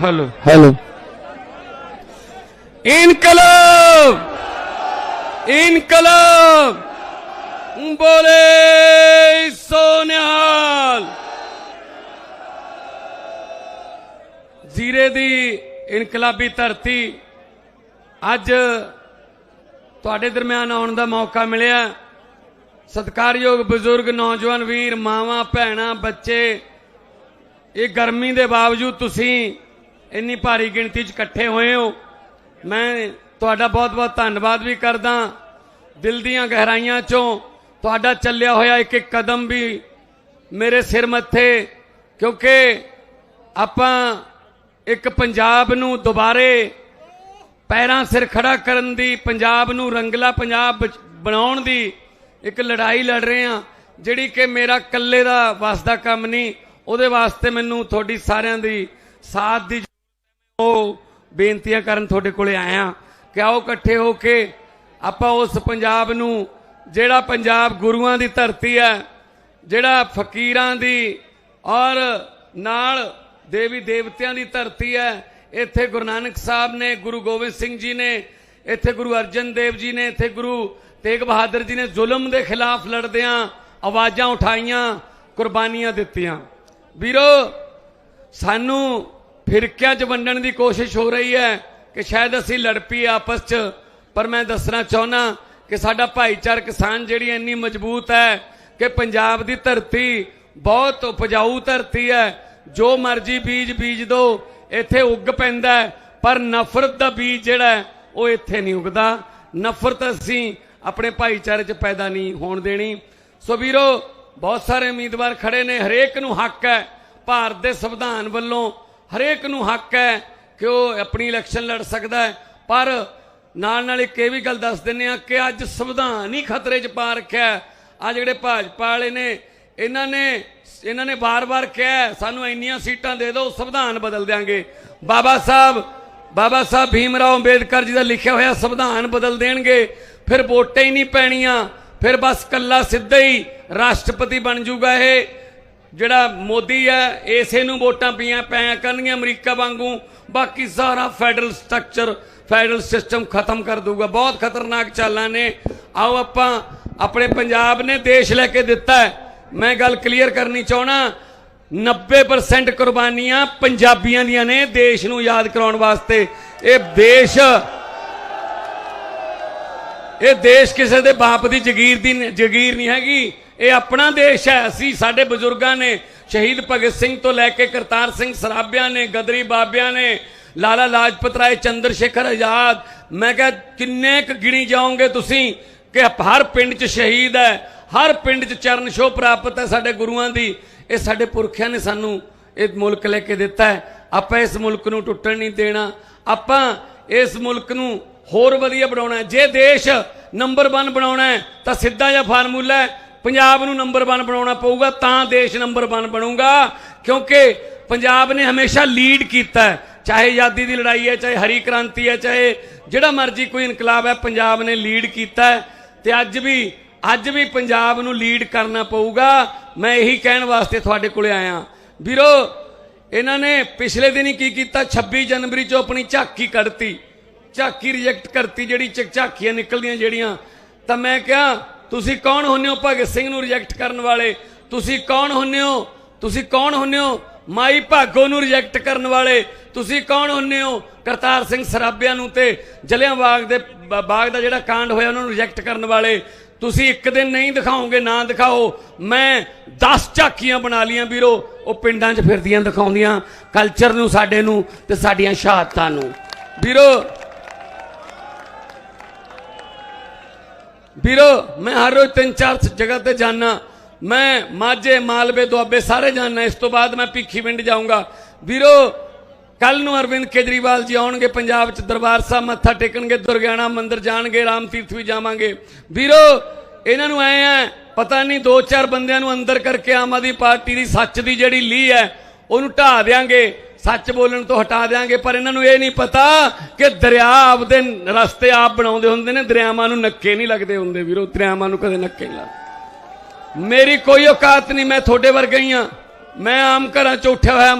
Hello hello इनकलाब इनकलाब बोले सोनिहाल ਜ਼ੀਰੇ ਦੀ ਇਨਕਲਾਬੀ ਧਰਤੀ ਅੱਜ ਤੁਹਾਡੇ ਦਰਮਿਆਨ ਆਉਣ ਦਾ ਮੌਕਾ ਮਿਲਿਆ ਸਤਿਕਾਰਯੋਗ ਬਜ਼ੁਰਗ ਨੌਜਵਾਨ ਵੀਰ ਮਾਵਾਂ ਭੈਣਾਂ ਬੱਚੇ ਇਹ ਗਰਮੀ ਦੇ ਬਾਵਜੂਦ ਤੁਸੀਂ ਇੰਨੀ ਭਾਰੀ ਗਿਣਤੀ 'ਚ ਇਕੱਠੇ ਹੋਏ ਹੋ। ਮੈਂ ਤੁਹਾਡਾ ਬਹੁਤ-ਬਹੁਤ ਧੰਨਵਾਦ ਵੀ ਕਰਦਾ। ਦਿਲ ਦੀਆਂ ਗਹਿਰਾਈਆਂ 'ਚੋਂ ਤੁਹਾਡਾ ਚੱਲਿਆ ਹੋਇਆ ਇੱਕ ਇੱਕ ਕਦਮ ਵੀ ਮੇਰੇ ਸਿਰ ਮੱਥੇ, ਕਿਉਂਕਿ ਆਪਾਂ ਇੱਕ ਪੰਜਾਬ ਨੂੰ ਦੁਬਾਰੇ ਪੈਰਾਂ ਸਿਰ ਖੜਾ ਕਰਨ ਦੀ, ਪੰਜਾਬ ਨੂੰ ਰੰਗਲਾ ਪੰਜਾਬ ਬਚ- ਬਣਾਉਣ ਦੀ ਇੱਕ ਲੜਾਈ ਲੜ ਰਹੇ ਆ ਜਿਹੜੀ ਕਿ ਮੇਰਾ ਇਕੱਲੇ ਦਾ ਵਸ ਕੰਮ ਨਹੀਂ, ਉਹਦੇ ਵਾਸਤੇ ਮੈਨੂੰ ਤੁਹਾਡੀ ਸਾਰਿਆਂ ਦੀ ਸਾਥ ਦੀ ਉਹ ਬੇਨਤੀਆਂ ਕਰਨ ਤੁਹਾਡੇ ਕੋਲੇ ਆਇਆ ਕਿ ਆਓ ਇਕੱਠੇ ਹੋ ਕੇ ਆਪਾਂ ਉਸ ਪੰਜਾਬ ਨੂੰ, ਜਿਹੜਾ ਪੰਜਾਬ ਗੁਰੂਆਂ ਦੀ ਧਰਤੀ ਹੈ, ਜਿਹੜਾ ਫਕੀਰਾਂ ਦੀ ਔਰ ਨਾਲ ਦੇਵੀ ਦੇਵਤਿਆਂ ਦੀ ਧਰਤੀ ਹੈ, ਇੱਥੇ ਗੁਰੂ ਨਾਨਕ ਸਾਹਿਬ ਨੇ, ਗੁਰੂ ਗੋਬਿੰਦ ਸਿੰਘ ਜੀ ਨੇ, ਇੱਥੇ ਗੁਰੂ ਅਰਜਨ ਦੇਵ ਜੀ ਨੇ, ਇੱਥੇ ਗੁਰੂ ਤੇਗ ਬਹਾਦਰ ਜੀ ਨੇ ਜ਼ੁਲਮ ਦੇ ਖਿਲਾਫ ਲੜਦਿਆਂ ਆਵਾਜ਼ਾਂ ਉਠਾਈਆਂ, ਕੁਰਬਾਨੀਆਂ ਦਿੱਤੀਆਂ। ਵੀਰੋ, ਸਾਨੂੰ ਫਿਰਕਿਆਂ 'ਚ ਵੰਡਣ ਦੀ ਕੋਸ਼ਿਸ਼ ਹੋ ਰਹੀ ਹੈ ਕਿ ਸ਼ਾਇਦ ਅਸੀਂ ਲੜ ਪਈ ਆਪਸ 'ਚ। ਪਰ ਮੈਂ ਦੱਸਣਾ ਚਾਹੁੰਦਾ ਕਿ ਸਾਡਾ ਭਾਈਚਾਰਕ ਕਿਸਾਨ ਜਿਹੜੀ ਇੰਨੀ ਮਜ਼ਬੂਤ ਹੈ ਕਿ ਪੰਜਾਬ ਦੀ ਧਰਤੀ ਬਹੁਤ ਉਪਜਾਊ ਧਰਤੀ ਹੈ। ਜੋ ਮਰਜ਼ੀ ਬੀਜ ਬੀਜ ਦੋ, ਇੱਥੇ ਉੱਗ ਪੈਂਦਾ ਪਰ ਨਫ਼ਰਤ ਦਾ ਬੀਜ ਜਿਹੜਾ ਉਹ ਇੱਥੇ ਨਹੀਂ ਉੱਗਦਾ। ਨਫ਼ਰਤ ਅਸੀਂ ਆਪਣੇ ਭਾਈਚਾਰੇ 'ਚ ਪੈਦਾ ਨਹੀਂ ਹੋਣ ਦੇਣੀ। ਸੋ ਵੀਰੋ, ਬਹੁਤ ਸਾਰੇ ਉਮੀਦਵਾਰ ਖੜੇ ਨੇ। ਹਰੇਕ ਨੂੰ ਹੱਕ ਹੈ। ਭਾਰਤ ਦੇ ਸੰਵਿਧਾਨ ਵੱਲੋਂ ਹਰੇਕ ਨੂੰ ਹੱਕ ਹੈ ਕਿ ਉਹ ਆਪਣੀ ਇਲੈਕਸ਼ਨ ਲੜ ਸਕਦਾ ਹੈ। ਪਰ ਨਾਲ ਨਾਲ ਇੱਕ ਇਹ ਵੀ ਗੱਲ ਦੱਸ ਦਿੰਨੇ ਆ ਕਿ ਅੱਜ ਸੰਵਿਧਾਨ ਹੀ ਖਤਰੇ 'ਚ ਪਾ ਰੱਖਿਆ ਆ ਜਿਹੜੇ ਭਾਜਪਾ ਵਾਲੇ ਨੇ, ਇਹਨਾਂ ਨੇ ਇਹਨਾਂ ਨੇ ਬਾਰ-ਬਾਰ ਕਿਹਾ ਸਾਨੂੰ ਇੰਨੀਆਂ ਸੀਟਾਂ ਦੇ ਦਿਓ, ਸੰਵਿਧਾਨ ਬਦਲ ਦਿਆਂਗੇ। ਬਾਬਾ ਸਾਹਿਬ ਬਾਬਾ ਸਾਹਿਬ ਭੀਮ ਰਾਓ ਅੰਬੇਦਕਰ ਜੀ ਦਾ ਲਿਖਿਆ ਹੋਇਆ ਸੰਵਿਧਾਨ ਬਦਲ ਦੇਣਗੇ। ਫਿਰ ਵੋਟਾਂ ਹੀ ਨਹੀਂ ਪੈਣੀਆਂ, ਫਿਰ ਬਸ ਕੱਲਾ ਸਿੱਧਾ ਹੀ ਰਾਸ਼ਟਰਪਤੀ ਬਣ ਜਾਊਗਾ ਇਹ। ਜਿਹੜਾ ਮੋਦੀ ਹੈ, ਇਸੇ ਨੂੰ ਵੋਟਾਂ ਪਈਆਂ ਪਿਆ ਕਰਨਗੀਆਂ ਅਮਰੀਕਾ ਵਾਂਗੂ। ਬਾਕੀ ਸਾਰਾ ਫੈਡਰਲ ਸਟਰਕਚਰ, ਫੈਡਰਲ ਸਿਸਟਮ ਖਤਮ ਕਰ ਦੂਗਾ ਬਹੁਤ ਖਤਰਨਾਕ ਚਾਲਾਂ ਨੇ। ਆਓ ਆਪਾਂ ਆਪਣੇ ਪੰਜਾਬ ਨੇ ਦੇਸ਼ ਲੈ ਕੇ ਦਿੱਤਾ ਮੈਂ ਗੱਲ ਕਲੀਅਰ ਕਰਨੀ ਚਾਹਣਾ 90% ਕੁਰਬਾਨੀਆਂ ਪੰਜਾਬੀਆਂ ਦੀਆਂ ਨੇ ਦੇਸ਼ ਨੂੰ ਯਾਦ ਕਰਾਉਣ ਵਾਸਤੇ। ਇਹ ਦੇਸ਼ ਇਹ ਦੇਸ਼ ਕਿਸੇ ਦੇ ਬਾਪ ਦੀ ਜ਼ਗੀਰ ਦੀ ਜ਼ਗੀਰ ਨਹੀਂ ਹੈਗੀ। ਇਹ ਆਪਣਾ ਦੇਸ਼ ਹੈ। ਅਸੀਂ ਸਾਡੇ ਬਜ਼ੁਰਗਾਂ ਨੇ, ਸ਼ਹੀਦ ਭਗਤ ਸਿੰਘ ਤੋਂ ਲੈ ਕੇ ਕਰਤਾਰ ਸਿੰਘ ਸਰਾਭਿਆਂ ਨੇ, ਗਦਰੀ ਬਾਬਿਆਂ ਨੇ, ਲਾਲਾ ਲਾਜਪਤ ਰਾਏ, ਚੰਦਰ ਸ਼ੇਖਰ ਆਜ਼ਾਦ, ਮੈਂ ਕਿਹਾ, ਕਿੰਨੇ ਕੁ ਗਿਣੀ ਜਾਓਗੇ ਤੁਸੀਂ ਕਿ ਹਰ ਪਿੰਡ 'ਚ ਸ਼ਹੀਦ ਹੈ, ਹਰ ਪਿੰਡ 'ਚ ਚਰਨ ਛੋਹ ਪ੍ਰਾਪਤ ਹੈ ਸਾਡੇ ਗੁਰੂਆਂ ਦੀ। ਇਹ ਸਾਡੇ ਪੁਰਖਿਆਂ ਨੇ ਸਾਨੂੰ ਇਹ ਮੁਲਕ ਲੈ ਕੇ ਦਿੱਤਾ ਹੈ। ਆਪਾਂ ਇਸ ਮੁਲਕ ਨੂੰ ਟੁੱਟਣ ਨਹੀਂ ਦੇਣਾ। ਆਪਾਂ ਇਸ ਮੁਲਕ ਨੂੰ ਹੋਰ ਵਧੀਆ ਬਣਾਉਣਾ ਜੇ ਦੇਸ਼ ਨੰਬਰ 1 ਬਣਾਉਣਾ ਤਾਂ ਸਿੱਧਾ ਜਿਹਾ ਫਾਰਮੂਲਾ ਹੈ ਪੰਜਾਬ ਨੂੰ ਨੰਬਰ 1 ਬਣਾਉਣਾ ਪਊਗਾ, ਤਾਂ ਦੇਸ਼ ਨੰਬਰ 1 ਬਣੂਗਾ, ਕਿਉਂਕਿ ਪੰਜਾਬ ਨੇ ਹਮੇਸ਼ਾ ਲੀਡ ਕੀਤਾ ਹੈ। ਚਾਹੇ ਆਜ਼ਾਦੀ ਦੀ ਲੜਾਈ ਹੈ, ਚਾਹੇ ਹਰੀ ਕ੍ਰਾਂਤੀ ਹੈ, ਚਾਹੇ ਜਿਹੜਾ ਮਰਜ਼ੀ ਕੋਈ ਇਨਕਲਾਬ ਹੈ, ਪੰਜਾਬ ਨੇ ਲੀਡ ਕੀਤਾ ਹੈ। ਤੇ ਅੱਜ ਵੀ ਅੱਜ ਵੀ ਪੰਜਾਬ ਨੂੰ ਲੀਡ ਕਰਨਾ ਪਊਗਾ। ਮੈਂ ਇਹੀ ਕਹਿਣ ਵਾਸਤੇ ਤੁਹਾਡੇ ਕੋਲੇ ਆਇਆ। ਵੀਰੋ, ਇਹਨਾਂ ਨੇ ਪਿਛਲੇ ਦਿਨ ਹੀ ਕੀ ਕੀਤਾ? 26 ਜਨਵਰੀ ਚੋਂ ਆਪਣੀ ਝਾਕੀ ਕੱਢਤੀ। ਝਾਕੀ ਰਿਜੈਕਟ ਕਰਤੀ, ਜਿਹੜੀ ਚ- ਝਾਕੀਆਂ ਨਿਕਲਦੀਆਂ, ਜਿਹੜੀਆਂ। ਤਾਂ ਮੈਂ ਕਿਹਾ ਤੁਸੀਂ ਕੌਣ ਹੁੰਨੇ ਹੋ ਭਗਤ ਸਿੰਘ ਨੂੰ ਰਿਜੈਕਟ ਕਰਨ ਵਾਲੇ? ਤੁਸੀਂ ਕੌਣ ਹੁੰਨੇ ਹੋ? ਤੁਸੀਂ ਕੌਣ ਹੁੰਨੇ ਹੋ? ਮਾਈ ਭਾਗੋ ਨੂੰ ਰਿਜੈਕਟ ਕਰਨ ਵਾਲੇ? ਤੁਸੀਂ ਕੌਣ ਹੁੰਨੇ ਹੋ? ਕਰਤਾਰ ਸਿੰਘ ਸਰਾਭਿਆਂ ਨੂੰ ਤੇ ਜਲਿਆਂਬਾਗ ਦੇ ਬਾਗ ਦਾ ਜਿਹੜਾ ਕਾਂਡ ਹੋਇਆ ਉਹਨਾਂ ਨੂੰ ਰਿਜੈਕਟ ਕਰਨ ਵਾਲੇ। ਤੁਸੀਂ ਇੱਕ ਦਿਨ ਨਹੀਂ ਦਿਖਾਓਗੇ, ਨਾ ਦਿਖਾਓ। ਮੈਂ 10 ਝਾਕੀਆਂ ਬਣਾ ਲੀਆਂ ਵੀਰੋ। ਉਹ ਪਿੰਡਾਂ 'ਚ ਫਿਰਦੀਆਂ, ਦਿਖਾਉਂਦੀਆਂ। ਕਲਚਰ ਨੂੰ, ਸਾਡੇ ਨੂੰ ਤੇ ਸਾਡੀਆਂ ਸ਼ਹਾਦਤਾਂ ਨੂੰ। ਵੀਰੋ ਵੀਰੋ, ਮੈਂ ਹਰ ਰੋਜ਼ ਤਿੰਨ ਚਾਰ ਜਗ੍ਹਾ ਤੇ ਜਾਣਾ ਮੈਂ ਮਾਝੇ, ਮਾਲਵੇ, ਦੁਆਬੇ ਸਾਰੇ ਜਾਣਾ ਇਸ ਤੋਂ ਬਾਅਦ ਮੈਂ ਭਿੱਖੀਵਿੰਡ ਜਾਊਂਗਾ। ਵੀਰੋ, ਕੱਲ ਨੂੰ ਅਰਵਿੰਦ ਕੇਜਰੀਵਾਲ ਜੀ ਆਉਣਗੇ ਪੰਜਾਬ 'ਚ, ਦਰਬਾਰ ਸਾਹਿਬ ਮੱਥਾ ਟੇਕਣਗੇ, ਦੁਰਗਿਆਣਾ ਮੰਦਿਰ ਜਾਣਗੇ, ਰਾਮ ਤੀਰਥ ਵੀ ਜਾਵਾਂਗੇ। ਵੀਰੋ, ਇਹਨਾਂ ਨੂੰ ਐ ਆ ਪਤਾ ਨਹੀਂ, ਦੋ ਚਾਰ ਬੰਦਿਆਂ ਨੂੰ ਅੰਦਰ ਕਰਕੇ ਆਮ ਆਦਮੀ ਪਾਰਟੀ ਦੀ ਸੱਚ ਦੀ ਜਿਹੜੀ ਲੀਹ ਹੈ, ਉਹਨੂੰ ਢਾ ਦੇਾਂਗੇ ਸੱਚ ਬੋਲਣ ਤੋਂ ਹਟਾ ਦੇਾਂਗੇ ਪਰ ਇਹਨਾਂ ਨੂੰ ਇਹ ਨਹੀਂ ਪਤਾ ਕਿ ਦਰਿਆ ਆਪਦੇ ਰਸਤੇ ਆਪ ਬਣਾਉਂਦੇ ਹੁੰਦੇ ਨੇ, ਦਰਿਆਵਾਂ ਨੂੰ ਨੱਕੇ ਨਹੀਂ ਲੱਗਦੇ ਹੁੰਦੇ ਵੀਰੋ, ਦਰਿਆਵਾਂ ਨੂੰ ਕਦੇ ਨੱਕੇ ਨਹੀਂ ਲੱਗਦੇ। ਮੇਰੀ ਕੋਈ ਔਕਾਤ ਨਹੀਂ, ਮੈਂ ਤੁਹਾਡੇ ਵਰਗਾ ਹੀ ਆ ਮੈਂ ਆਮ ਘਰਾਂ ਚ ਉੱਠਿਆ ਹੋਇਆ,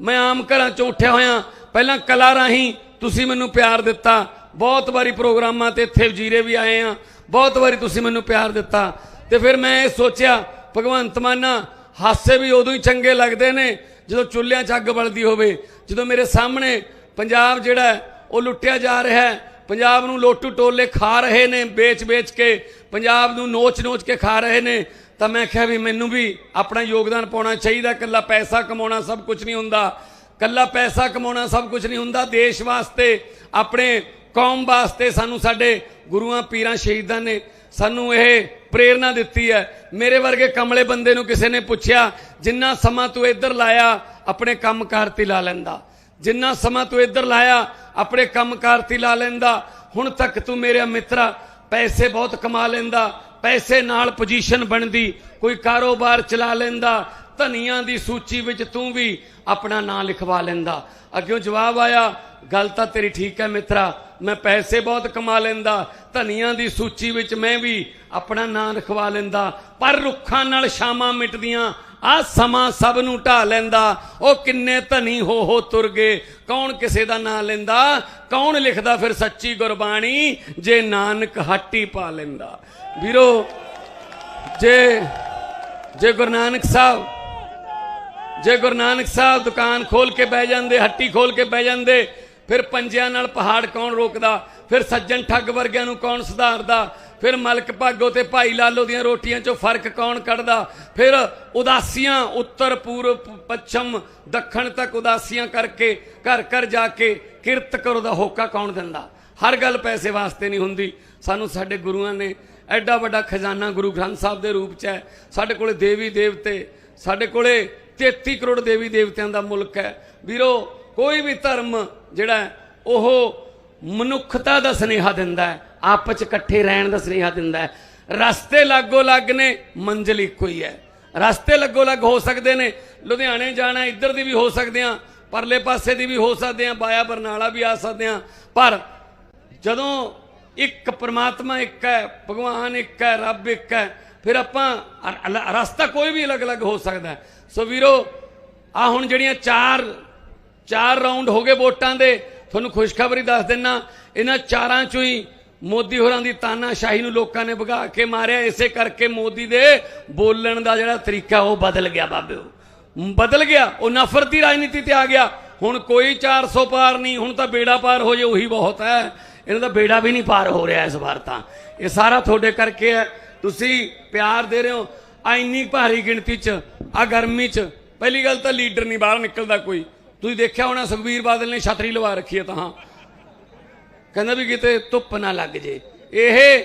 ਮੈਂ ਆਮ ਘਰਾਂ ਚੋਂ ਉੱਠਿਆ ਹੋਇਆ। ਪਹਿਲਾਂ ਕਲਾ ਰਾਹੀਂ ਤੁਸੀਂ ਮੈਨੂੰ ਪਿਆਰ ਦਿੱਤਾ। ਬਹੁਤ ਵਾਰੀ ਪ੍ਰੋਗਰਾਮਾਂ ਤੇ ਇੱਥੇ ਵਜੀਰੇ ਵੀ ਆਏ ਆ ਬਹੁਤ ਵਾਰੀ ਤੁਸੀਂ ਮੈਨੂੰ ਪਿਆਰ ਦਿੱਤਾ। ਤੇ ਫਿਰ ਮੈਂ ਇਹ ਸੋਚਿਆ, ਭਗਵੰਤ ਮਾਨਾ, ਹਾਸੇ ਵੀ ਉਦੋਂ ਹੀ ਚੰਗੇ ਲੱਗਦੇ ਨੇ ਜਦੋਂ ਚੁੱਲ੍ਹਿਆਂ 'ਚ ਅੱਗ ਬਲਦੀ ਹੋਵੇ, ਜਦੋਂ ਮੇਰੇ ਸਾਹਮਣੇ ਪੰਜਾਬ ਜਿਹੜਾ ਉਹ ਲੁੱਟਿਆ ਜਾ ਰਿਹਾ ਹੈ, ਪੰਜਾਬ ਨੂੰ ਲੋਟੂ ਟੋਲੇ ਖਾ ਰਹੇ ਨੇ ਵੇਚ-ਵੇਚ ਕੇ, ਪੰਜਾਬ ਨੂੰ ਨੋਚ-ਨੋਚ ਕੇ ਖਾ ਰਹੇ ਨੇ, ਤਾਂ ਮੈਂ ਕਿਹਾ ਵੀ ਮੈਨੂੰ ਵੀ ਆਪਣਾ ਯੋਗਦਾਨ ਪਾਉਣਾ ਚਾਹੀਦਾ, ਇਕੱਲਾ ਪੈਸਾ ਕਮਾਉਣਾ ਸਭ ਕੁਝ ਨਹੀਂ ਹੁੰਦਾ। ਕੱਲਾ ਪੈਸਾ ਕਮਾਉਣਾ ਸਭ ਕੁਝ ਨਹੀਂ ਹੁੰਦਾ, ਦੇਸ਼ ਵਾਸਤੇ, ਆਪਣੇ ਕੌਮ ਵਾਸਤੇ ਸਾਨੂੰ ਸਾਡੇ ਗੁਰੂਆਂ, ਪੀਰਾਂ ਸ਼ਹੀਦਾਂ ਨੇ ਸਾਨੂੰ ਇਹ ਪ੍ਰੇਰਣਾ ਦਿੱਤੀ ਹੈ। ਮੇਰੇ ਵਰਗੇ ਕਮਲੇ ਬੰਦੇ ਨੂੰ ਕਿਸੇ ਨੇ ਪੁੱਛਿਆ, ਜਿੰਨਾ ਸਮਾਂ ਤੂੰ ਇੱਧਰ ਲਾਇਆ, ਆਪਣੇ ਕੰਮਕਾਰ ਤੇ ਲਾ ਲੈਂਦਾ। ਜਿੰਨਾ ਸਮਾਂ ਤੂੰ ਇੱਧਰ ਲਾਇਆ, ਆਪਣੇ ਕੰਮਕਾਰ ਤੇ ਲਾ ਲੈਂਦਾ। ਹੁਣ ਤੱਕ ਤੂੰ ਮੇਰੇ ਮਿੱਤਰਾ ਪੈਸੇ ਬਹੁਤ ਕਮਾ ਲੈਂਦਾ, ਪੈਸੇ ਨਾਲ ਪੋਜੀਸ਼ਨ ਬਣਦੀ, ਕੋਈ ਕਾਰੋਬਾਰ ਚਲਾ ਲੈਂਦਾ ਧਨੀਆਂ ਦੀ ਸੂਚੀ ਵਿੱਚ ਤੂੰ ਵੀ ਆਪਣਾ ਨਾਂ ਲਿਖਵਾ ਲੈਂਦਾ। ਅੱਗੇ ਜਵਾਬ ਆਇਆ, ਗੱਲ ਤਾਂ ਤੇਰੀ ਠੀਕ ਹੈ ਮਿੱਤਰਾ, ਮੈਂ ਪੈਸੇ ਬਹੁਤ ਕਮਾ ਲੈਂਦਾ, ਧਨੀਆਂ ਦੀ ਸੂਚੀ ਵਿੱਚ ਮੈਂ ਵੀ ਆਪਣਾ ਨਾਂ ਲਿਖਵਾ ਲੈਂਦਾ, ਪਰ ਰੁੱਖਾਂ ਨਾਲ ਸ਼ਾਮਾਂ ਮਿਟਦੀਆਂ ਆ ਸਮਾਂ ਸਭ ਨੂੰ ਢਾ ਲੈਂਦਾ, ਉਹ ਕਿੰਨੇ ਧਨੀ ਹੋ ਹੋ ਤੁਰ ਗਏ, ਕੌਣ ਕਿਸੇ ਦਾ ਨਾਂ ਲੈਂਦਾ, ਕੌਣ ਲਿਖਦਾ ਫਿਰ ਸੱਚੀ ਗੁਰਬਾਣੀ, ਜੇ ਨਾਨਕ ਹੱਟੀ ਪਾ ਲੈਂਦਾ। ਵੀਰੋ, ਜੇ ਜੇ ਗੁਰੂ ਨਾਨਕ ਸਾਹਿਬ ਜੇ ਗੁਰੂ ਨਾਨਕ ਸਾਹਿਬ ਦੁਕਾਨ ਖੋਲ ਕੇ ਬਹਿ ਜਾਂਦੇ, ਹੱਟੀ ਖੋਲ ਕੇ ਬਹਿ ਜਾਂਦੇ, ਫਿਰ ਪੰਜਿਆਂ ਨਾਲ ਪਹਾੜ ਕੌਣ ਰੋਕਦਾ? ਫਿਰ ਸੱਜਣ ਠੱਗ ਵਰਗਿਆਂ ਨੂੰ ਕੌਣ ਸੁਧਾਰਦਾ? ਫਿਰ ਮਲਕ ਭਾਗੋ ਤੇ ਭਾਈ ਲਾਲੋ ਦੀਆਂ ਰੋਟੀਆਂ 'ਚੋਂ ਫ਼ਰਕ ਕੌਣ ਕੱਢਦਾ? ਫਿਰ ਉਦਾਸੀਆਂ ਉੱਤਰ ਪੂਰਬ ਪੱਛਮ, ਦੱਖਣ ਤੱਕ ਉਦਾਸੀਆਂ ਕਰਕੇ ਘਰ ਘਰ ਜਾ ਕੇ ਕਿਰਤ ਕਰੋ ਦਾ ਹੋਕਾ ਕੌਣ ਦਿੰਦਾ? ਹਰ ਗੱਲ ਪੈਸੇ ਵਾਸਤੇ ਨਹੀਂ ਹੁੰਦੀ। ਸਾਨੂੰ ਸਾਡੇ ਗੁਰੂਆਂ ਨੇ ਐਡਾ ਵੱਡਾ ਖਜ਼ਾਨਾ ਗੁਰੂ ਗ੍ਰੰਥ ਸਾਹਿਬ ਦੇ ਰੂਪ 'ਚ ਹੈ। ਸਾਡੇ ਕੋਲੇ ਦੇਵੀ ਦੇਵਤੇ ਸਾਡੇ ਕੋਲੇ 33 ਕਰੋੜ ਦੇਵੀ ਦੇਵਤਿਆਂ ਦਾ ਮੁਲਕ ਹੈ। ਵੀਰੋ, ਕੋਈ ਵੀ ਧਰਮ ਜਿਹੜਾ ਉਹ ਮਨੁੱਖਤਾ ਦਾ ਸਨੇਹਾ ਦਿੰਦਾ ਹੈ, ਆਪਸ ਚ ਇਕੱਠੇ ਰਹਿਣ ਦਾ ਸਨੇਹਾ ਦਿੰਦਾ ਹੈ। ਰਸਤੇ ਲਾਗੋ ਲੱਗ ਨੇ, ਮੰਜ਼ਿਲ ਇੱਕੋ ਹੀ ਹੈ। ਰਸਤੇ ਲੱਗੋ ਲੱਗ ਹੋ ਸਕਦੇ ਨੇ, ਲੁਧਿਆਣੇ ਜਾਣਾ, ਇੱਧਰ ਦੀ ਵੀ ਹੋ ਸਕਦੇ ਆ ਪਰਲੇ ਪਾਸੇ ਦੀ ਵੀ ਹੋ ਸਕਦੇ ਆ ਬਾਇਆ ਬਰਨਾਲਾ ਵੀ ਆ ਸਕਦੇ ਆ ਪਰ ਜਦੋਂ ਇੱਕ ਪਰਮਾਤਮਾ ਇੱਕ ਹੈ, ਭਗਵਾਨ ਇੱਕ ਹੈ, ਰੱਬ ਇੱਕ ਹੈ, ਫਿਰ ਆਪਾਂ ਰਸਤਾ ਕੋਈ ਵੀ ਅਲੱਗ-ਅਲੱਗ ਹੋ ਸਕਦਾ ਹੈ। ਸੋ ਵੀਰੋ ਆ ਹੁਣ ਜਿਹੜੀਆਂ ਚਾਰ ਚਾਰ ਰਾਉਂਡ ਹੋ ਗਏ ਵੋਟਾਂ ਦੇ, ਤੁਹਾਨੂੰ ਖੁਸ਼ਖਬਰੀ ਦੱਸ ਦਿੰਨਾ, ਇਹਨਾਂ ਚਾਰਾਂ ਚੋਂ ਹੀ ਮੋਦੀ ਹੋਰਾਂ ਦੀ ਤਾਨਾਸ਼ਾਹੀ ਨੂੰ ਲੋਕਾਂ ਨੇ ਭਗਾ ਕੇ ਮਾਰਿਆ, ਇਸੇ ਕਰਕੇ ਮੋਦੀ ਦੇ ਬੋਲਣ ਦਾ ਜਿਹੜਾ ਤਰੀਕਾ, ਉਹ ਬਦਲ ਗਿਆ ਬਾਬਿਓ। ਬਦਲ ਗਿਆ, ਉਹ ਨਫ਼ਰਤ ਦੀ ਰਾਜਨੀਤੀ ਤੇ ਆ ਗਿਆ। ਹੁਣ ਕੋਈ 400 ਪਾਰ ਨਹੀਂ, ਹੁਣ ਤਾਂ ਬੇੜਾ ਪਾਰ ਹੋ ਜੇ, ਉਹੀ ਬਹੁਤ ਹੈ। ਇਹਨਾਂ ਦਾ ਬੇੜਾ ਵੀ ਨਹੀਂ ਪਾਰ ਹੋ ਰਿਹਾ ਇਸ ਵਾਰ ਤਾਂ। ਇਹ ਸਾਰਾ ਤੁਹਾਡੇ ਕਰਕੇ ਹੈ। ਤੁਸੀਂ ਪਿਆਰ ਦੇ ਰਹੇ ਹੋ। ਆ ਇੰਨੀ ਭਾਰੀ ਗਿਣਤੀ 'ਚ ਆ ਗਰਮੀ 'ਚ, ਪਹਿਲੀ ਗੱਲ ਤਾਂ ਲੀਡਰ ਨਹੀਂ ਬਾਹਰ ਨਿਕਲਦਾ ਕੋਈ। ਤੁਸੀਂ ਦੇਖਿਆ ਹੋਣਾ ਸੁਖਬੀਰ ਬਾਦਲ ਨੇ ਛਤਰੀ ਲਵਾ ਰੱਖੀ ਹੈ ਤਾਂ ਕਹਿੰਦਾ ਵੀ ਕਿਤੇ ਧੁੱਪ ਨਾ ਲੱਗ ਜੇ। ਇਹ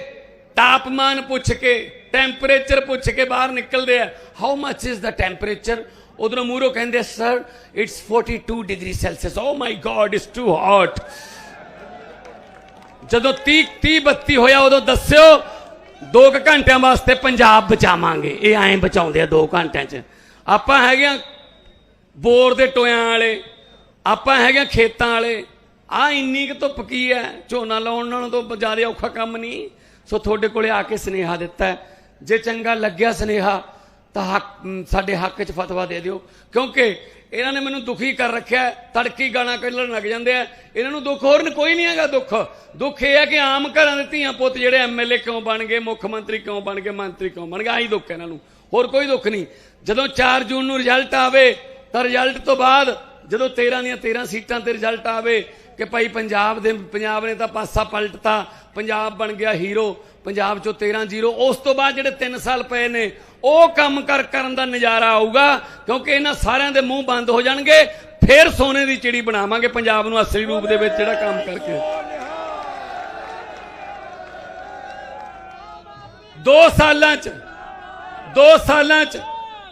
ਤਾਪਮਾਨ ਪੁੱਛ ਕੇ ਟੈਂਪਰੇਚਰ ਪੁੱਛ ਕੇ ਬਾਹਰ ਨਿਕਲਦੇ ਆ। How much is the temperature ਉਧਰੋਂ ਮੂਰੋ ਕਹਿੰਦੇ sir it's 42 degree Celsius oh my God it's too hot ਜਦੋਂ 30 30 32 ਹੋਇਆ, ਉਦੋਂ ਦੱਸਿਓ 2 ਘੰਟਿਆਂ ਵਾਸਤੇ ਪੰਜਾਬ ਬਚਾਵਾਂਗੇ। ਇਹ ਐਂ ਬਚਾਉਂਦੇ ਆ 2 ਘੰਟਿਆਂ 'ਚ। ਆਪਾਂ ਹੈਗੇ ਆ ਬੋਰ ਦੇ ਟੋਇਆਂ ਵਾਲੇ, ਆਪਾਂ ਹੈਗੇ ਆ ਖੇਤਾਂ ਵਾਲੇ। ਆ ਇੰਨੀ ਕੁ ਧੁੱਪ ਕੀ ਹੈ? ਝੋਨਾ ਲਾਉਣ ਨਾਲੋਂ ਤੋਂ ਜ਼ਿਆਦਾ ਔਖਾ ਕੰਮ ਨਹੀਂ। ਸੋ ਤੁਹਾਡੇ ਕੋਲੇ ਆ ਕੇ ਸਨੇਹਾ ਦਿੱਤਾ ਜੇ ਚੰਗਾ ਲੱਗਿਆ ਸਨੇਹਾ, ਤਾਂ ਹੱਕ, ਸਾਡੇ ਹੱਕ 'ਚ ਫਤਵਾ ਦੇ ਦਿਓ। ਕਿਉਂਕਿ ਇਹਨਾਂ ਨੇ ਮੈਨੂੰ ਦੁਖੀ ਕਰ ਰੱਖਿਆ, ਤੜਕੀ ਗਾਣਾ ਕੱਢਣ ਲੱਗ ਜਾਂਦੇ ਆ। ਇਹਨਾਂ ਨੂੰ ਦੁੱਖ ਹੋਰ ਕੋਈ ਨਹੀਂ ਹੈਗਾ ਦੁੱਖ। ਦੁੱਖ ਇਹ ਹੈ ਕਿ ਆਮ ਘਰਾਂ ਦੇ ਧੀਆਂ ਪੁੱਤ ਜਿਹੜੇ ਐਮਐਲਏ ਕਿਉਂ ਬਣ ਗਏ, ਮੁੱਖ ਮੰਤਰੀ ਕਿਉਂ ਬਣ ਗਏ, ਮੰਤਰੀ ਕਿਉਂ ਬਣ ਗਏ, ਆਹੀ ਦੁੱਖ ਹੈ ਇਹਨਾਂ ਨੂੰ। ਹੋਰ ਕੋਈ ਦੁੱਖ ਨਹੀਂ ਜਦੋਂ 4 ਜੂਨ ਨੂੰ ਰਿਜ਼ਲਟ ਆਵੇ, ਤਾਂ ਰਿਜ਼ਲਟ ਤੋਂ ਬਾਅਦ ਜਦੋਂ 13 ਦੀਆਂ 13 ਸੀਟਾਂ ਤੇ ਰਿਜ਼ਲਟ ਆਵੇ ਕਿ ਭਾਈ ਪੰਜਾਬ ਦੇ, ਪੰਜਾਬ ਨੇ ਤਾਂ ਪਾਸਾ ਪਲਟਤਾ, ਪੰਜਾਬ ਬਣ ਗਿਆ ਹੀਰੋ, ਪੰਜਾਬ ਚੋਂ 13 ਜ਼ੀਰੋ, ਉਸ ਤੋਂ ਬਾਅਦ ਜਿਹੜੇ 3 ਸਾਲ ਪਏ ਨੇ ਉਹ ਕੰਮ ਕਰ ਕਰਨ ਦਾ ਨਜ਼ਾਰਾ ਆਊਗਾ, ਕਿਉਂਕਿ ਇਹਨਾਂ ਸਾਰਿਆਂ ਦੇ ਮੂੰਹ ਬੰਦ ਹੋ ਜਾਣਗੇ, ਫਿਰ ਸੋਨੇ ਦੀ ਚਿੜੀ ਬਣਾਵਾਂਗੇ ਪੰਜਾਬ ਨੂੰ ਅਸਲੀ ਰੂਪ ਦੇ ਵਿੱਚ ਜਿਹੜਾ ਕੰਮ ਕਰਕੇ। ਦੋ ਸਾਲਾਂ ਚ, ਦੋ ਸਾਲਾਂ ਚ,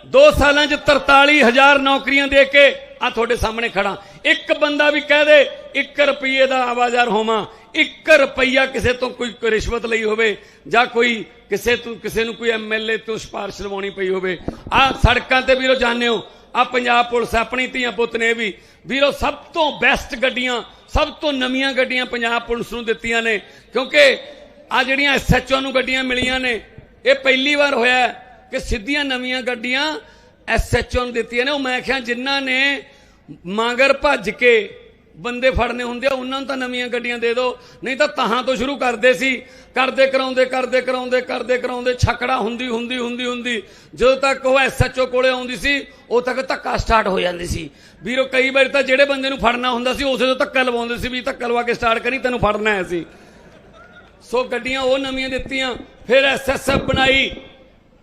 ਦੋ ਸਾਲਾਂ ਚ 43000 ਨੌਕਰੀਆਂ ਦੇ ਕੇ ਆ ਤੁਹਾਡੇ ਸਾਹਮਣੇ ਖੜਾ ਇੱਕ ਬੰਦਾ ਵੀ ਕਹਿ ਦੇ 1 ਰੁਪਏ ਦਾ ਆਵਾਜ਼ਾਰ ਹੋਵਾਂ 1 ਰੁਪਈਆ ਕਿਸੇ ਤੋਂ ਕੋਈ ਰਿਸ਼ਵਤ ਲਈ ਹੋਵੇ ਜਾਂ ਕੋਈ ਕਿਸੇ ਤੋਂ, ਕਿਸੇ ਨੂੰ ਕੋਈ ਐਮਐਲਏ ਤੋਂ ਸਿਫਾਰਿਸ਼ ਲਵਾਉਣੀ ਪਈ ਹੋਵੇ। ਆ ਸੜਕਾਂ ਤੇ ਵੀਰੋ ਜਾਣਦੇ ਹੋ, ਆ ਪੰਜਾਬ ਪੁਲਿਸ, ਆਪਣੀ ਧੀਆਂ ਪੁੱਤ ਨੇ ਵੀ, ਵੀਰੋ ਸਭ ਤੋਂ ਬੈਸਟ ਗੱਡੀਆਂ, ਸਭ ਤੋਂ ਨਵੀਆਂ ਗੱਡੀਆਂ ਪੰਜਾਬ ਪੁਲਿਸ ਨੂੰ ਦਿੱਤੀਆਂ ਨੇ। ਕਿਉਂਕਿ ਆ ਜਿਹੜੀਆਂ ਐਸਐਚਓ ਨੂੰ ਗੱਡੀਆਂ ਮਿਲੀਆਂ ਨੇ, ਇਹ ਪਹਿਲੀ ਵਾਰ ਹੋਇਆ ਕਿ ਸਿੱਧੀਆਂ ਨਵੀਆਂ ਗੱਡੀਆਂ ਐਸਐਚਓ ਨੂੰ ਦਿੱਤੀਆਂ ਨੇ। ਉਹ ਮੈਂ ਕਿਹਾ ਜਿਨ੍ਹਾਂ ਨੇ ਮਾਂਗਰ ਭੱਜ ਕੇ ਬੰਦੇ ਫੜਨੇ ਹੁੰਦੇ ਆ, ਉਹਨਾਂ ਨੂੰ ਤਾਂ ਨਵੀਆਂ ਗੱਡੀਆਂ ਦੇ ਦਿਓ। ਨਹੀਂ ਤਾਂ ਤਾਹਾਂ ਤੋਂ ਸ਼ੁਰੂ ਕਰਦੇ ਸੀ। ਕਰਦੇ ਕਰਾਉਂਦੇ ਕਰਦੇ ਕਰਾਉਂਦੇ ਕਰਦੇ ਕਰਾਉਂਦੇ ਛਕੜਾ ਹੁੰਦੀ ਹੁੰਦੀ ਹੁੰਦੀ ਹੁੰਦੀ। ਜਦੋਂ ਤੱਕ ਉਹ ਐਸਐਚਓ ਕੋਲੇ ਆਉਂਦੀ ਸੀ, ਉਹ ਤੱਕ ਧੱਕਾ ਸਟਾਰਟ ਹੋ ਜਾਂਦੀ ਸੀ। ਵੀਰੋ, ਕਈ ਵਾਰ ਤਾਂ ਜਿਹੜੇ ਬੰਦੇ ਨੂੰ ਫੜਨਾ ਹੁੰਦਾ ਸੀ, ਉਸੇ ਤੋਂ ਧੱਕਾ ਲਵਾਉਂਦੇ ਸੀ ਵੀ ਧੱਕਾ ਲਵਾ ਕੇ ਸਟਾਰਟ ਕਰੀ, ਤੈਨੂੰ ਫੜਨਾ ਹੈ ਸੀ ਸੋ ਗੱਡੀਆਂ ਉਹ ਨਵੀਆਂ ਦਿੱਤੀਆਂ, ਫਿਰ ਐਸਐਸਐਫ ਬਣਾਈ।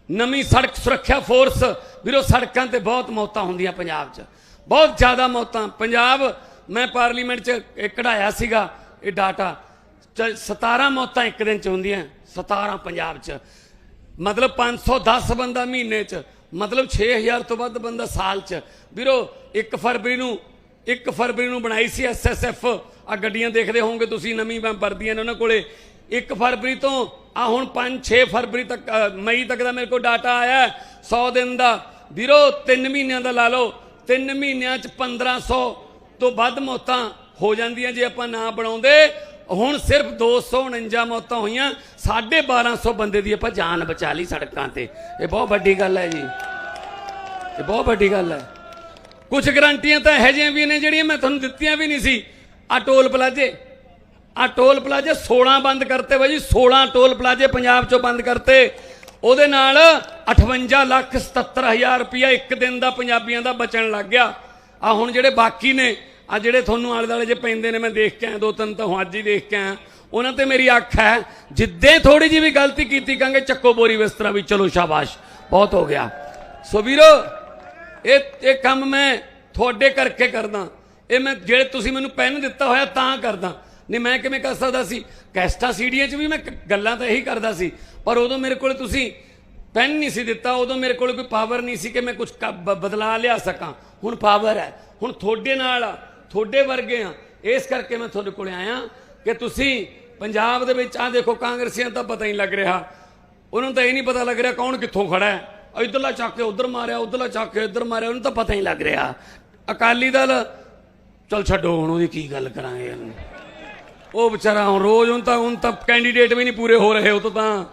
ਨਵੀਂ ਸੜਕ ਸੁਰੱਖਿਆ ਫੋਰਸ। ਵੀਰੋ, ਸੜਕਾਂ ਤੇ ਬਹੁਤ ਮੌਤਾਂ ਹੁੰਦੀਆਂ ਪੰਜਾਬ 'ਚ। ਬਹੁਤ ਜ਼ਿਆਦਾ ਮੌਤਾਂ। ਪੰਜਾਬ ਮੈਂ ਪਾਰਲੀਮੈਂਟ 'ਚ ਇਹ ਕਢਾਇਆ ਸੀਗਾ ਇਹ ਡਾਟਾ। 17 ਮੌਤਾਂ ਇੱਕ ਦਿਨ 'ਚ ਹੁੰਦੀਆਂ 17 ਪੰਜਾਬ 'ਚ। ਮਤਲਬ 510 ਬੰਦਾ ਮਹੀਨੇ 'ਚ, ਮਤਲਬ 6000 ਤੋਂ ਵੱਧ ਬੰਦਾ ਸਾਲ 'ਚ। ਵੀਰੋ 1 ਫਰਵਰੀ ਨੂੰ 1 ਫਰਵਰੀ ਨੂੰ ਬਣਾਈ ਸੀ ਐਸਐਸਐਫ ਆ ਗੱਡੀਆਂ ਦੇਖਦੇ ਹੋਵੋਗੇ ਤੁਸੀਂ, ਨਵੀਂ ਮੈਂ ਵਰਦੀਆਂ ਨੇ ਉਹਨਾਂ ਕੋਲੇ। 1 ਫਰਵਰੀ ਤੋਂ ਆ ਹੁਣ 5 6 ਫਰਵਰੀ ਤੱਕ ਮਈ ਤੱਕ ਦਾ ਮੇਰੇ ਕੋਲ ਡਾਟਾ ਆਇਆ 100 ਦਿਨ ਦਾ। ਵੀਰੋ 3 ਮਹੀਨਿਆਂ ਦਾ ਲਾ ਲਓ 3 ਮਹੀਨਿਆਂ 'ਚ 1500 ਤੋਂ ਵੱਧ ਮੌਤਾਂ ਹੋ ਜਾਂਦੀਆਂ ਜੇ ਆਪਾਂ ਨਾ ਬਣਾਉਂਦੇ। ਹੁਣ ਸਿਰਫ 249 ਮੌਤਾਂ ਹੋਈਆਂ 1250 ਬੰਦੇ ਦੀ ਆਪਾਂ ਜਾਨ ਬਚਾ ਲਈ ਸੜਕਾਂ ਤੇ। ਇਹ ਬਹੁਤ ਵੱਡੀ ਗੱਲ ਹੈ ਜੀ। ਇਹ ਬਹੁਤ ਵੱਡੀ ਗੱਲ ਹੈ। ਕੁਝ ਗਰੰਟੀਆਂ ਤਾਂ ਇਹੋ ਜਿਹੀਆਂ ਵੀ ਨੇ ਜਿਹੜੀਆਂ ਮੈਂ ਤੁਹਾਨੂੰ ਦਿੱਤੀਆਂ ਵੀ ਨਹੀਂ ਸੀ। ਆ ਟੋਲ ਪਲਾਜੇ। ਆ ਟੋਲ ਪਲਾਜੇ 16 ਬੰਦ ਕਰਤੇ ਬਾਈ ਜੀ 16 ਟੋਲ ਪਲਾਜੇ ਪੰਜਾਬ ਚੋਂ ਬੰਦ ਕਰਤੇ। ਉਹਦੇ ਨਾਲ 58 ਲੱਖ 77 ਹਜ਼ਾਰ ਰੁਪਇਆ ਇੱਕ ਦਿਨ ਦਾ ਪੰਜਾਬੀਆਂ ਦਾ ਬਚਣ ਲੱਗ ਗਿਆ। ਆ ਹੁਣ ਜਿਹੜੇ ਬਾਕੀ ਨੇ ਆ ਜਿਹੜੇ ਤੁਹਾਨੂੰ ਆਲੇ ਦਾਲੇ ਜੇ ਪੈਂਦੇ ਨੇ, ਮੈਂ ਦੇਖ ਕੇ ਆਇਆ, ਦੋ ਤਿੰਨ ਤਾਂ ਹੁਣ ਅੱਜ ਹੀ ਦੇਖ ਕੇ ਆਇਆ। ਉਹਨਾਂ ਤੇ ਮੇਰੀ ਅੱਖ ਹੈ, ਜਿੱਦੇ ਥੋੜੀ ਜਿਹੀ ਵੀ ਗਲਤੀ ਕੀਤੀ, ਕਹਾਂਗੇ ਚੱਕੋ ਬੋਰੀ ਬਿਸਤਰਾ ਵੀ, ਚਲੋ ਸ਼ਾਬਾਸ਼, ਬਹੁਤ ਹੋ ਗਿਆ। ਸੋ ਵੀਰੋ, ਇਹ ਇਹ ਕੰਮ ਮੈਂ ਤੁਹਾਡੇ ਕਰਕੇ ਕਰਦਾ। ਇਹ ਮੈਂ, ਜਿਹੜੇ ਤੁਸੀਂ ਮੈਨੂੰ ਪੈਨ ਦਿੱਤਾ ਹੋਇਆ, ਤਾਂ ਕਰਦਾ। ਨਹੀਂ, ਮੈਂ ਕਿਵੇਂ ਕਰ ਸਕਦਾ ਸੀ? ਕੈਸਟਾ ਸੀਡੀਆਂ 'ਚ ਵੀ ਮੈਂ ਗੱਲਾਂ ਤਾਂ ਇਹੀ ਕਰਦਾ ਸੀ। ਪਰ ਉਦੋਂ ਮੇਰੇ ਕੋਲ ਤੁਸੀਂ ਪੈਨ ਨਹੀਂ ਸੀ ਦਿੱਤਾ, ਉਦੋਂ ਮੇਰੇ ਕੋਲ ਕੋਈ ਪਾਵਰ ਨਹੀਂ ਸੀ ਕਿ ਮੈਂ ਕੁਝ ਬਦਲਾ ਲਿਆ ਸਕਾਂ। ਹੁਣ ਪਾਵਰ ਹੈ। ਹੁਣ ਤੁਹਾਡੇ ਨਾਲ ਆ। ਤੁਹਾਡੇ ਵਰਗੇ ਆ। ਇਸ ਕਰਕੇ ਮੈਂ ਤੁਹਾਡੇ ਕੋਲ ਆਇਆ ਕਿ ਤੁਸੀਂ ਪੰਜਾਬ ਦੇ ਵਿੱਚ ਆ ਦੇਖੋ ਕਾਂਗਰਸੀਆਂ ਤਾਂ ਪਤਾ ਹੀ ਲੱਗ ਰਿਹਾ। ਉਹਨਾਂ ਨੂੰ ਤਾਂ ਇਹ ਨਹੀਂ ਪਤਾ ਲੱਗ ਰਿਹਾ ਕੌਣ ਕਿੱਥੋਂ ਖੜਾ ਹੈ। ਇਧਰਲਾ ਚੱਕ ਕੇ ਉਧਰ ਮਾਰਿਆ, ਉਧਰਲਾ ਚੱਕ ਕੇ ਇੱਧਰ ਮਾਰਿਆ, ਉਹਨੂੰ ਤਾਂ ਪਤਾ ਹੀ ਲੱਗ ਰਿਹਾ। ਅਕਾਲੀ ਦਲ, ਚਲ ਛੱਡੋ, ਹੁਣ ਉਹਦੀ ਕੀ ਗੱਲ ਕਰਾਂਗੇ ਉਹ ਵਿਚਾਰਾ ਹੁਣ ਰੋਜ਼ ਹੁਣ ਤਾਂ ਹੁਣ ਤਾਂ ਕੈਂਡੀਡੇਟ ਵੀ ਨਹੀਂ ਪੂਰੇ ਹੋ ਰਹੇ, ਉਹ ਤੋਂ ਤਾਂ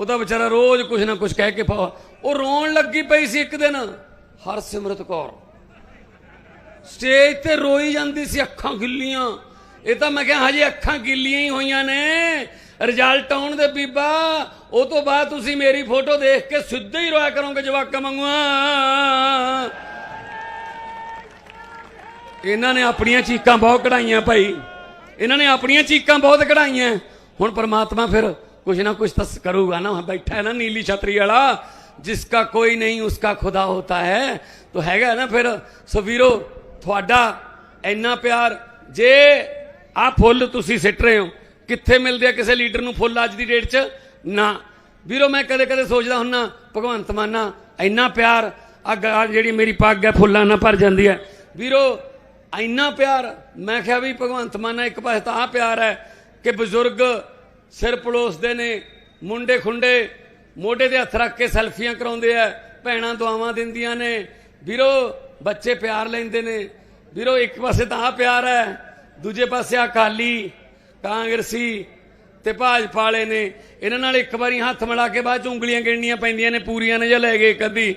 ਉਹਦਾ ਵਿਚਾਰਾ ਰੋਜ਼ ਕੁਝ ਨਾ ਕੁਝ ਕਹਿ ਕੇ ਪਾ ਉਹ ਰੋਣ ਲੱਗੀ ਪਈ ਸੀ ਇੱਕ ਦਿਨ। ਹਰਸਿਮਰਤ ਕੌਰ। ਸਟੇਜ ਤੇ ਰੋਈ ਜਾਂਦੀ ਸੀ ਅੱਖਾਂ ਗਿੱਲੀਆਂ। ਇਹ ਤਾਂ ਮੈਂ ਕਿਹਾ ਹਜੇ ਅੱਖਾਂ ਗਿੱਲੀਆਂ ਹੀ ਹੋਈਆਂ ਨੇ। ਰਿਜ਼ਲਟ ਆਉਣ ਦੇ ਬੀਬਾ, ਉਹ ਤੋਂ ਬਾਅਦ ਤੁਸੀਂ ਮੇਰੀ ਫੋਟੋ ਦੇਖ ਕੇ ਸਿੱਧੇ ਹੀ ਰੋਇਆ ਕਰੋਗੇ ਜਵਾਕਾਂ ਵਾਂਗੂਆਂ ਇਹਨਾਂ ਨੇ ਆਪਣੀਆਂ ਚੀਕਾਂ ਬਹੁਤ ਕਢਾਈਆਂ ਭਾਈ। ਇਹਨਾਂ ਨੇ ਆਪਣੀਆਂ ਚੀਕਾਂ ਬਹੁਤ ਕਢਾਈਆਂ। ਹੁਣ ਪ੍ਰਮਾਤਮਾ ਫਿਰ ਕੁਛ ਨਾ ਕੁਛ ਤਾਂ ਕਰੂਗਾ ਨਾ। ਬੈਠਾ ਹੈ ਨਾ ਨੀਲੀ ਛਤਰੀ ਵਾਲਾ, ਜਿਸਕਾ ਕੋਈ ਨਹੀਂ, ਉਸਕਾ ਖੁਦਾ ਹੋਤਾ ਹੈ। ਤੋ ਹੈਗਾ ਨਾ ਫਿਰ, ਸੋ ਵੀਰੋ ਤੁਹਾਡਾ ਇੰਨਾ ਪਿਆਰ, ਜੇ ਆ ਫੁੱਲ ਤੁਸੀਂ ਸਿੱਟ ਰਹੇ ਹੋ, ਕਿੱਥੇ ਮਿਲਦੇ ਆ ਕਿਸੇ ਲੀਡਰ ਨੂੰ ਫੁੱਲ ਅੱਜ ਦੀ ਡੇਟ 'ਚ? ਨਾ। ਵੀਰੋ, ਮੈਂ ਕਦੇ ਕਦੇ ਸੋਚਦਾ ਹੁੰਨਾ, ਭਗਵੰਤ ਮਾਨਾ ਇੰਨਾ ਪਿਆਰ ਆ ਜਿਹੜੀ ਮੇਰੀ ਪੱਗ ਹੈ, ਫੁੱਲਾਂ ਨਾਲ ਭਰ ਜਾਂਦੀ ਹੈ। ਵੀਰੋ, ਇੰਨਾ ਪਿਆਰ, ਮੈਂ ਕਿਹਾ ਵੀ ਭਗਵੰਤ ਮਾਨਾ ਇੱਕ ਪਾਸੇ ਤਾਂ ਆ ਪਿਆਰ ਹੈ ਕਿ ਬਜ਼ੁਰਗ ਸਿਰ ਪਲੋਸਦੇ ਨੇ, ਮੁੰਡੇ ਖੁੰਡੇ, ਮੋਢੇ ਤੇ ਹੱਥ ਰੱਖ ਕੇ ਸੈਲਫੀਆਂ ਕਰਾਉਂਦੇ ਆ, ਭੈਣਾਂ ਦੁਆਵਾਂ ਦਿੰਦੀਆਂ ਨੇ। ਵੀਰੋ ਬੱਚੇ ਪਿਆਰ ਲੈਂਦੇ ਨੇ। ਵੀਰੋ, ਇੱਕ ਪਾਸੇ ਤਾਂ ਆ ਪਿਆਰ ਹੈ, ਦੂਜੇ ਪਾਸੇ ਅਕਾਲੀ, ਕਾਂਗਰਸੀ ਤੇ ਭਾਜਪਾ ਵਾਲੇ ਨੇ। ਇਹਨਾਂ ਨਾਲ ਇੱਕ ਵਾਰੀ ਹੱਥ ਮਿਲਾ ਕੇ ਬਾਅਦ ਚ ਉਂਗਲੀਆਂ ਗਿਣਨੀਆਂ ਪੈਂਦੀਆਂ ਨੇ, ਪੂਰੀਆਂ ਨੇ ਜਾਂ ਲੈ ਗਏ ਕਦੀ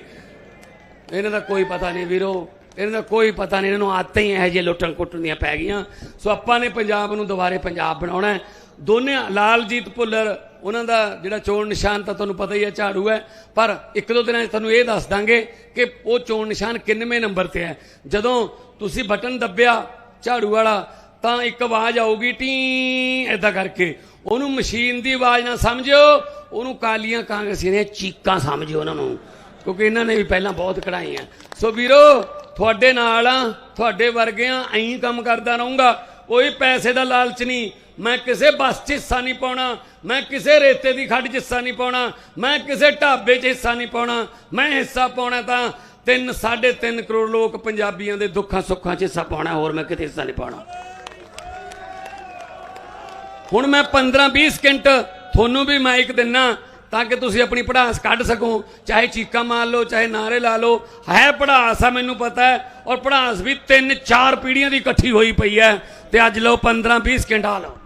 ਇਹਨਾਂ ਦਾ ਕੋਈ ਪਤਾ ਨਹੀਂ ਵੀਰੋ, ਇਹਨਾਂ ਦਾ ਕੋਈ ਪਤਾ ਨਹੀਂ, ਇਹਨਾਂ ਨੂੰ ਆਦਤਾਂ ਹੀ ਇਹੋ ਜਿਹੇ ਲੁੱਟਣ ਕੁੱਟਣ ਦੀਆਂ ਪੈ ਗਈਆਂ। ਸੋ ਆਪਾਂ ਨੇ ਪੰਜਾਬ ਨੂੰ ਦੁਬਾਰੇ ਪੰਜਾਬ ਬਣਾਉਣਾ ਦੋਨੇ ਲਾਲਜੀਤ ਭੁੱਲਰ, ਉਹਨਾਂ ਦਾ ਜਿਹੜਾ ਚੋਣ ਨਿਸ਼ਾਨ ਤਾਂ ਤੁਹਾਨੂੰ ਪਤਾ ਹੀ ਹੈ ਝਾੜੂ ਹੈ, ਪਰ ਇੱਕ ਦੋ ਦਿਨਾਂ 'ਚ ਤੁਹਾਨੂੰ ਇਹ ਦੱਸ ਦਾਂਗੇ ਕਿ ਉਹ ਚੋਣ ਨਿਸ਼ਾਨ ਕਿੰਨਵੇਂ ਨੰਬਰ ਤੇ ਹੈ। ਜਦੋਂ ਤੁਸੀਂ ਬਟਨ ਦੱਬਿਆ ਝਾੜੂ ਵਾਲਾ, ਤਾਂ ਇੱਕ ਆਵਾਜ਼ ਆਊਗੀ ਟੀ, ਏਦਾਂ ਕਰਕੇ। ਉਹਨੂੰ ਮਸ਼ੀਨ ਦੀ ਆਵਾਜ਼ ਨਾ ਸਮਝਿਓ, ਉਹਨੂੰ ਕਾਲੀਆਂ ਕਾਂਗਰਸੀ ਦੀਆਂ ਚੀਕਾਂ ਸਮਝਿਓ ਉਹਨਾਂ ਨੂੰ, ਕਿਉਂਕਿ ਇਹਨਾਂ ਨੇ ਵੀ ਪਹਿਲਾਂ ਬਹੁਤ ਕਢਾਈਆਂ। ਸੋ ਵੀਰੋ, ਤੁਹਾਡੇ ਨਾਲ ਆ, ਤੁਹਾਡੇ ਵਰਗਿਆਂ ਐਂ ਕੰਮ ਕਰਦਾ ਰਹੂੰਗਾ, ਕੋਈ ਪੈਸੇ ਦਾ ਲਾਲਚ ਨਹੀਂ। ਮੈਂ ਕਿਸੇ ਬੱਸ 'ਚ ਹਿੱਸਾ ਨਹੀਂ ਪਾਉਣਾ, ਮੈਂ ਕਿਸੇ ਰੇਤੇ ਦੀ ਖੱਡ 'ਚ ਹਿੱਸਾ ਨਹੀਂ ਪਾਉਣਾ, ਮੈਂ ਕਿਸੇ ਢਾਬੇ 'ਚ ਹਿੱਸਾ ਨਹੀਂ ਪਾਉਣਾ, ਮੈਂ ਹਿੱਸਾ ਪਾਉਣਾ ਤਾਂ 3 3.5 ਕਰੋੜ ਲੋਕ ਪੰਜਾਬੀਆਂ ਦੇ ਦੁੱਖਾਂ ਸੁੱਖਾਂ 'ਚ ਹਿੱਸਾ ਪਾਉਣਾ, ਹੋਰ ਮੈਂ ਕਿਤੇ ਹਿੱਸਾ ਨਹੀਂ ਪਾਉਣਾ? ਹੁਣ ਮੈਂ 15 20 ਸਕਿੰਟ ਤੁਹਾਨੂੰ ਵੀ ਮਾਈਕ ਦਿੰਨਾ ਤਾਂ ਕਿ ਤੁਸੀਂ ਆਪਣੀ ਪੜਾਸ ਕੱਢ ਸਕੋ, ਚਾਹੇ ਚੀਕਾਂ ਮਾਰ ਲਓ, ਚਾਹੇ ਨਾਰੇ ਲਾ ਲਓ। ਹੈ ਪੜਾਸ ਆ, ਮੈਨੂੰ ਪਤਾ ਹੈ, ਔਰ ਪੜਾਸ ਵੀ 3 4 ਪੀੜ੍ਹੀਆਂ ਦੀ ਇਕੱਠੀ ਹੋਈ ਪਈ ਹੈ। ਤੇ ਅੱਜ ਲਓ 15 20 ਸਕਿੰਟ ਆ ਲਓ।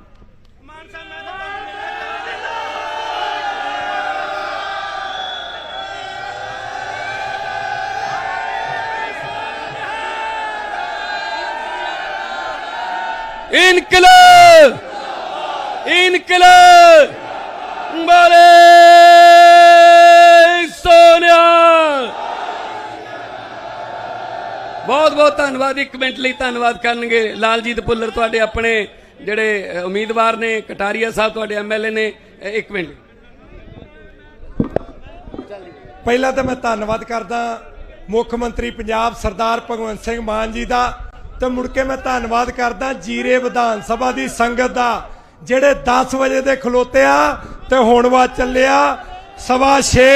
ਇਨਕਲਾਬ ਇਨਕਲਾਬ, ਬੋਲੇ ਸੋਨਿਆ। ਬਹੁਤ ਬਹੁਤ ਧੰਨਵਾਦ, ਇੱਕ ਮਿੰਟ ਲਈ ਧੰਨਵਾਦ ਕਰਨਗੇ ਲਾਲਜੀਤ ਪੁੱਲਰ ਤੁਹਾਡੇ ਆਪਣੇ ਜਿਹੜੇ ਉਮੀਦਵਾਰ ਨੇ, ਕਟਾਰੀਆ ਸਾਹਿਬ ਤੁਹਾਡੇ ਐਮਐਲਏ ਨੇ। ਇੱਕ ਮਿੰਟ। ਪਹਿਲਾਂ ਤਾਂ ਮੈਂ ਧੰਨਵਾਦ ਕਰਦਾ ਮੁੱਖ ਮੰਤਰੀ ਪੰਜਾਬ ਸਰਦਾਰ ਭਗਵੰਤ ਸਿੰਘ ਮਾਨ ਜੀ ਦਾ। ਤੇ ਮੁੜ ਕੇ ਮੈਂ ਧੰਨਵਾਦ ਕਰਦਾ ਜੀਰੇ ਵਿਧਾਨ ਸਭਾ ਦੀ ਸੰਗਤ ਦਾ, ਜਿਹੜੇ 10 ਵਜੇ ਦੇ ਖਲੋਤੇ ਆ ਤੇ ਹੁਣ ਵਾ ਚੱਲਿਆ ਸਵਾ 6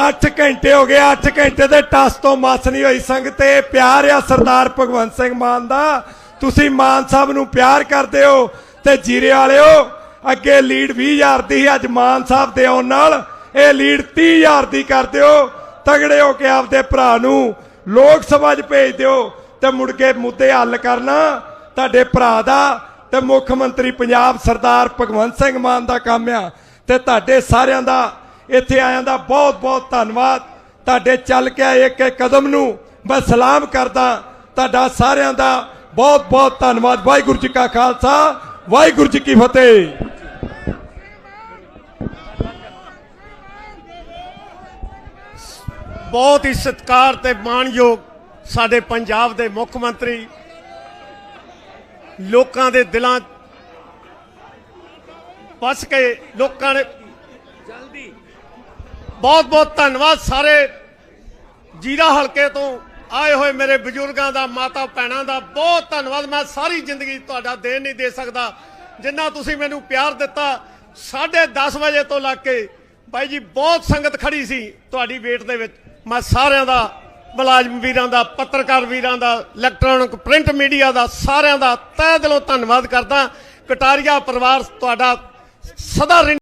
8 ਘੰਟੇ ਹੋ ਗਏ 8 ਘੰਟੇ ਦੇ ਟਸ ਤੋਂ ਮਸ ਨਹੀਂ ਹੋਈ ਸੰਗਤ, ਤੇ ਪਿਆਰ ਆ ਸਰਦਾਰ ਭਗਵੰਤ ਸਿੰਘ ਮਾਨ ਦਾ। ਤੁਸੀਂ ਮਾਨ ਸਾਹਿਬ ਨੂੰ ਪਿਆਰ ਕਰਦੇ ਹੋ ਤੇ ਜੀਰੇ ਵਾਲਿਓ, ਅੱਗੇ ਲੀਡ 20000 ਦੀ ਸੀ, ਅੱਜ ਮਾਨ ਸਾਹਿਬ ਦੇ ਆਉਣ ਨਾਲ। ਇਹ ਲੀਡ 30000 ਦੀ ਕਰ ਦਿਓ ਤਗੜੇ ਹੋ ਕੇ ਆਪਦੇ ਭਰਾ ਨੂੰ ਲੋਕ ਸਭਾ 'ਚ ਭੇਜ ਦਿਓ। ਤੇ ਮੁੜ ਕੇ ਮੁੱਦੇ ਹੱਲ ਕਰਨਾ ਤੁਹਾਡੇ ਭਰਾ ਦਾ ਤੇ ਮੁੱਖ ਮੰਤਰੀ ਪੰਜਾਬ ਸਰਦਾਰ ਭਗਵੰਤ ਸਿੰਘ ਮਾਨ ਦਾ ਕੰਮ ਆ। ਤੇ ਤੁਹਾਡੇ ਸਾਰਿਆਂ ਦਾ ਇੱਥੇ ਆਇਆਂ ਦਾ ਬਹੁਤ ਬਹੁਤ ਧੰਨਵਾਦ। ਤੁਹਾਡੇ ਚੱਲ ਕੇ ਆਏ ਇੱਕ ਇੱਕ ਕਦਮ ਨੂੰ ਮੈਂ ਸਲਾਮ ਕਰਦਾ। ਤੁਹਾਡਾ ਸਾਰਿਆਂ ਦਾ ਬਹੁਤ ਬਹੁਤ ਧੰਨਵਾਦ। ਵਾਹਿਗੁਰੂ ਜੀ ਕਾ ਖਾਲਸਾ, ਵਾਹਿਗੁਰੂ ਜੀ ਕੀ ਫਤਿਹ। ਬਹੁਤ ਹੀ ਸਤਿਕਾਰ ਤੇ ਮਾਣਯੋਗ ਸਾਡੇ ਪੰਜਾਬ ਦੇ ਮੁੱਖ ਮੰਤਰੀ ਲੋਕਾਂ ਦੇ ਦਿਲਾਂ ਵਸ ਕੇ ਲੋਕਾਂ ਨੇ ਜਲਦੀ। ਬਹੁਤ ਬਹੁਤ ਧੰਨਵਾਦ ਸਾਰੇ ਜੀਰਾ ਹਲਕੇ ਤੋਂ ਆਏ ਹੋਏ ਮੇਰੇ ਬਜ਼ੁਰਗਾਂ ਦਾ ਮਾਤਾ ਭੈਣਾਂ ਦਾ ਬਹੁਤ ਧੰਨਵਾਦ। ਮੈਂ ਸਾਰੀ ਜ਼ਿੰਦਗੀ ਤੁਹਾਡਾ ਦੇਣ ਨਹੀਂ ਦੇ ਸਕਦਾ। ਜਿੰਨਾ ਤੁਸੀਂ ਮੈਨੂੰ ਪਿਆਰ ਦਿੱਤਾ 10:30 ਵਜੇ ਤੋਂ ਲੱਗ ਕੇ ਬਾਈ ਜੀ ਬਹੁਤ ਸੰਗਤ ਖੜੀ ਸੀ ਤੁਹਾਡੀ ਵੇਟ ਦੇ ਵਿੱਚ। ਮੈਂ ਸਾਰਿਆਂ ਦਾ ਮੁਲਾਜ਼ਮ ਵੀਰਾਂ ਦਾ, ਪੱਤਰਕਾਰ ਵੀਰਾਂ ਦਾ ਇਲੈਕਟ੍ਰੋਨਿਕ ਪ੍ਰਿੰਟ ਮੀਡੀਆ ਦਾ, ਸਾਰਿਆਂ ਦਾ ਤਹਿ ਦਿਲੋਂ ਧੰਨਵਾਦ ਕਰਦਾ। ਕਟਾਰੀਆ ਪਰਿਵਾਰ ਤੁਹਾਡਾ ਸਦਾ ਰਿਣ